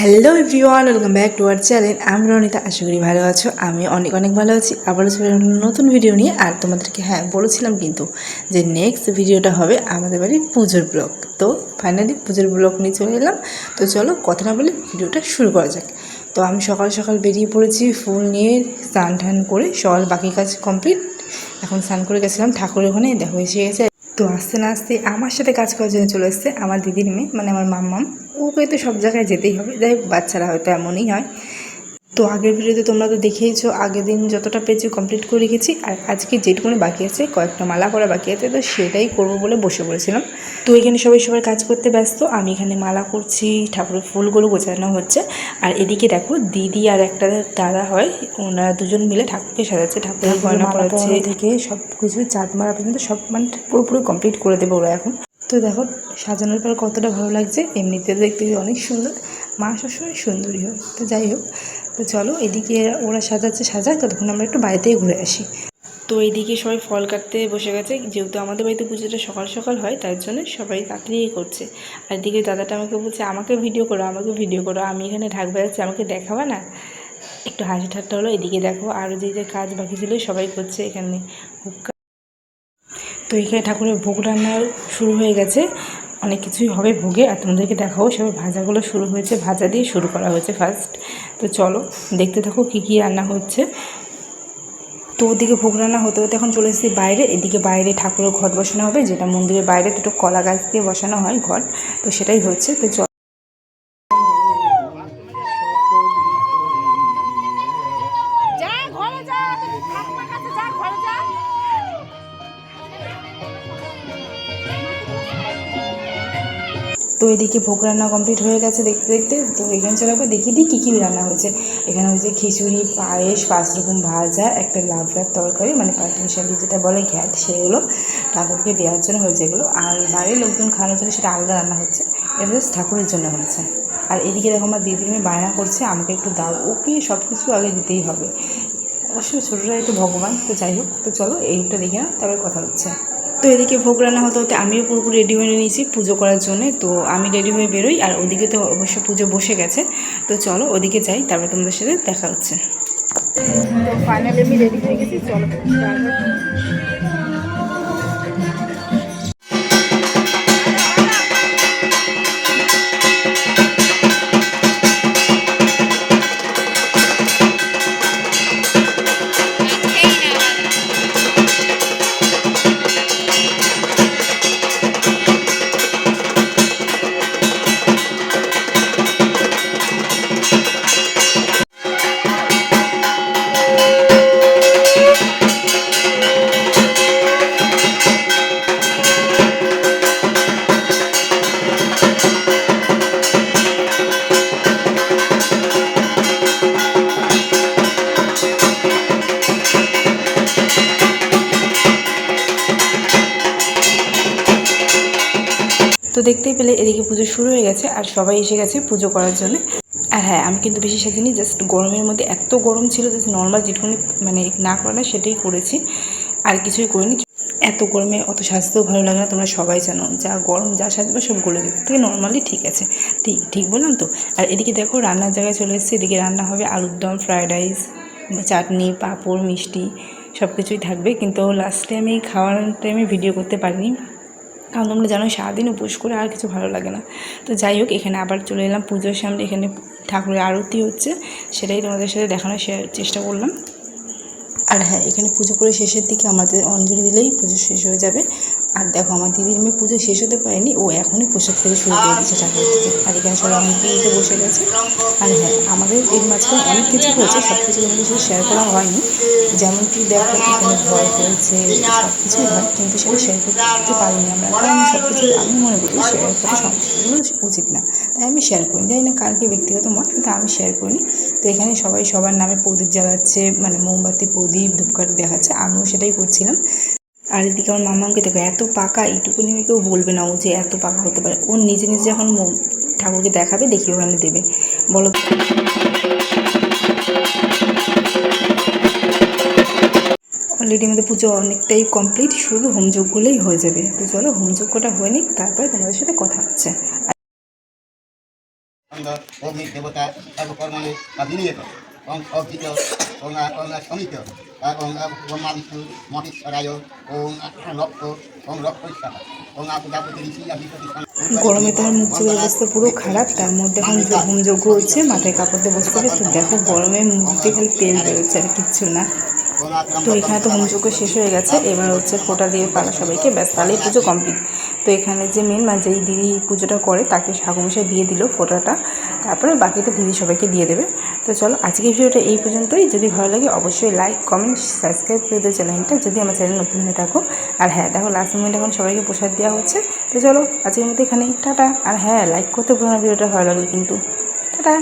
Hello everyone welcome back to our channel আমি রনিতা আশা করি ভালো আছো। আমি অনেক অনেক ভালো আছি। আবারও চলে নতুন ভিডিও নিয়ে। আর তোমাদেরকে হ্যাঁ বলেছিলাম কিন্তু যে নেক্সট ভিডিওটা হবে আমাদের বাড়ির পুজোর ব্লগ তো ফাইনালি পুজোর ব্লগ নিয়ে চলে এলাম। তো চলো কথা না বলে ভিডিওটা শুরু করা যাক। তো আমি সকাল সকাল বেরিয়ে পড়েছি, ফুল নিয়ে স্নান টান করে, সকাল বাকি কাজ কমপ্লিট এখন স্নান করে গেছিলাম, ঠাকুরের ওখানে, দেখো এসে গেছে। তো আস্তে না আস্তে আমার সাথে কাজ করার জন্য চলে এসছে আমার দিদির মেয়ে মানে আমার মাম্মাম। ওকে তো সব জায়গায় যেতেই হবে। যাই বাচ্চারা হয়তো এমনই হয়। তো আগের ভিডিওতে তোমরা তো দেখেইছো আগের দিন যতটা পেয়েছি কমপ্লিট করে রেখেছি আর আজকে যেটুকুনি বাকি আছে কয়েকটা মালা করা বাকি আছে তো সেটাই করব বলে বসে পড়েছিলাম। তো এখানে সবাই সবার কাজ করতে ব্যস্ত আমি এখানে মালা করছি ঠাকুরের ফুলগুলো গোছানো হচ্ছে আর এদিকে দেখো দিদি আর একটা দাদা হয় ওনারা দুজন মিলে ঠাকুরকে সাজাচ্ছে ঠাকুরের গয়না পড়াচ্ছে থেকে সব কিছু চাঁদ মারা পর্যন্ত সব মানে পুরোপুরি কমপ্লিট করে দেবে ওরা এখন। তো দেখো সাজানোর পর কতটা ভালো লাগছে এমনিতে দেখতে অনেক সুন্দর মা সবসময় সুন্দরী হয় তো যাই হোক। তো চলো এদিকে ওরা সাজাচ্ছে, সাজাক, ততক্ষণ আমরা একটু বাড়িতেই ঘুরে আসি। তো এইদিকে সবাই ফল কাটতে বসে গেছে, যেহেতু আমাদের বাড়িতে পুজোটা সকাল সকাল হয়, তার জন্য সবাই তাড়াতাড়ি করছে। আর এদিকে দাদাটা আমাকে বলছে, আমাকে ভিডিও করো, আমাকে ভিডিও করো, আমি এখানে ঢাক বাজাচ্ছি, আমাকে দেখাবা না? একটু হাসি ঠাট্টা হলো, এদিকে দেখো আরও যে যে কাজ বাকি ছিল, সবাই করছে এখানে। হুক্কা। তো এখানে ঠাকুরের ভোগ রান্না শুরু হয়ে গেছে। অনেক কিছুই হবে ভোগে আর তোমাদেরকে দেখাও সবাই ভাজাগুলো শুরু হয়েছে। ভাজা দিয়ে শুরু করা হয়েছে ফার্স্ট তো চলো, দেখতে থাকো কী কী রান্না হচ্ছে। তো ওদিকে ভোগ রান্না হতে হতে এখন চলে এসেছি বাইরে। এদিকে বাইরে ঠাকুরের ঘর বসানো হবে, যেটা মন্দিরের বাইরে দুটো কলা গাছ দিয়ে বসানো হয় ঘর তো সেটাই হচ্ছে। তো তো এদিকে ভোগ রান্না কমপ্লিট হয়ে গেছে দেখতে দেখতে। তো এখানে চলে একবার দেখিয়ে দিই কী কী রান্না হয়েছে। এখানে হয়েছে খিচুড়ি, পায়েস পাঁচ রকম ভাজা, একটা লাবড়ার তরকারি মানে পাটিশালি যেটা বলে ঘ্যাট, সেগুলো ঠাকুরকে দেওয়ার জন্য হয়েছে এগুলো। আর বাইরের লোকজন খাওয়ানোর জন্য সেটা আলাদা রান্না হচ্ছে। এটা জাস্ট ঠাকুরের জন্য হয়েছে। আর এদিকে দেখো আমার দিদির মেয়ে বায়না করছে, আমাকে একটু দাও, ওকে সব কিছু আগে দিতেই হবে। অবশ্য ছোটোরা একটু ভগবান, তো যাই হোক, তো চলো এইটা দেখে না তারপরে কথা হচ্ছে। তো এদিকে ভোগ রান্না হতে হতে আমিও পুরোপুরি রেডি হয়ে নিয়েছি পুজো করার জন্য। তো আমি রেডি হয়ে বেরোই আর ওদিকে তো অবশ্য পুজো বসে গেছে। তো চলো ওদিকে যাই, তারপর তোমাদের সাথে দেখা হচ্ছে। তো ফাইনালি আমি রেডি হয়ে গেছি, চলো। দেখতেই পেলে এদিকে পুজো শুরু হয়ে গেছে আর সবাই এসে গেছে পুজো করার জন্য। আর হ্যাঁ আমি কিন্তু বেশি সাজিনি জাস্ট গরমের মধ্যে এত গরম ছিল জাস্ট নর্মাল যেটুকুনি মানে না করা না সেটাই করেছি, আর কিছুই করিনি। এত গরমে অত সাজতেও ভালো লাগে না, তোমরা সবাই জানো, যা গরম যা সাজবে সব গলে দিতে থেকে নর্মালি ঠিক আছে, ঠিক ঠিক বললাম তো? আর এদিকে দেখো রান্নার জায়গায় চলে এসেছে, এদিকে রান্না হবে আলুর দম ফ্রায়েড রাইস চাটনি, পাঁপড়, মিষ্টি সব কিছুই থাকবে, কিন্তু লাস্টে আমি খাওয়ার টাইমে ভিডিও করতে পারিনি। কারণ তোমরা জানো সারাদিন উপোস করে আর কিছু ভালো লাগে না। তো যাই হোক, এখানে আবার চলে এলাম পুজোর সামনে। এখানে ঠাকুরের আরতি হচ্ছে, সেটাই তোমাদের সাথে দেখানোর চেষ্টা করলাম। আর হ্যাঁ এখানে পুজো করে শেষের দিকে আমাদের অঞ্জলি দিলেই পুজো শেষ হয়ে যাবে। আর দেখো, আমার দিদির মেয়ে পুজো শেষ হতে পারেনি, ও এখনই প্রসাদ খেতে শুরু করে দিয়েছে ঠাকুরের থেকে আর এখানে সবাই অঞ্জলি দিতে বসে গেছে। আর হ্যাঁ আমাদের এর মাঝখানে অনেক কিছু হয়েছে সব কিছু তোমাদের সাথে শেয়ার করা হয়নি। যেমন কি দেখো, এখানে ভয় হয়েছে সব কিছুই হয়, কিন্তু সেটা শেয়ার করতে পারিনি আমরা। কারণ সব কিছু আমি মনে করি শেয়ার করা সম্পূর্ণ উচিত না। তাই আমি শেয়ার করিনি। জানি না কালকে ব্যক্তিগত মত, কিন্তু আমি শেয়ার করিনি। তো এখানে সবাই সবার নামে প্রদীপ জ্বালাচ্ছে মানে মোমবাতি, প্রদীপ ধূপকাঠি দেখাচ্ছে, আমিও সেটাই করছিলাম। আর এদিকে আমার মামাকে দেখো, এত পাকা, এইটুকুনি কেউ বলবে না ও যে এত পাকা হতে পারে। ও নিজে নিজে যখন ঠাকুরকে দেখাবে, দেখি ওখানে দেবে। বলো। অলরেডি আমাদের পুজো অনেকটাই কমপ্লিট শুধু হোমযজ্ঞগুলোই হয়ে যাবে। তো চলো, হোমযজ্ঞটা হয়ে নিক, তারপরে তোমাদের সাথে কথা হচ্ছে। দেবতা গরমে তোমার মুখ চোখের অবস্থা পুরো খারাপ তার মধ্যে এখন হোমযজ্ঞ হচ্ছে মাথায় কাপড় দিয়ে বসতে তো দেখো গরমে মুখ দিয়ে খালি তেল বেরোচ্ছে আর কিচ্ছু না তো এখানে তো হোমযজ্ঞ শেষ হয়ে গেছে এবার হচ্ছে ফোঁটা দিয়ে পালা সবাইকে ব্যাস তাহলেই পুজো কমপ্লিট তো এখানে যে মেন মানে যেই দিদি পুজোটা করে তাকে ঠাকুমশাই দিয়ে দিল ফোঁটাটা তারপরে বাকিটা দিদি সবাইকে দিয়ে দেবে তো চলো, আজকের ভিডিওটা এই পর্যন্তই। যদি ভালো লাগে, অবশ্যই লাইক কমেন্ট সাবস্ক্রাইব করে দেবে চ্যানেলটা যদি আমার চ্যানেল নতুন হয়ে থাকো। আর হ্যাঁ দেখো লাস্ট মিনিট এখন সবাইকে প্রসাদ দেওয়া হচ্ছে। তো চলো, আজকের মধ্যে এখানে টাটা। আর হ্যাঁ লাইক করতে পুরোনো ভিডিওটা ভালো লাগলে কিন্তু। টাটা।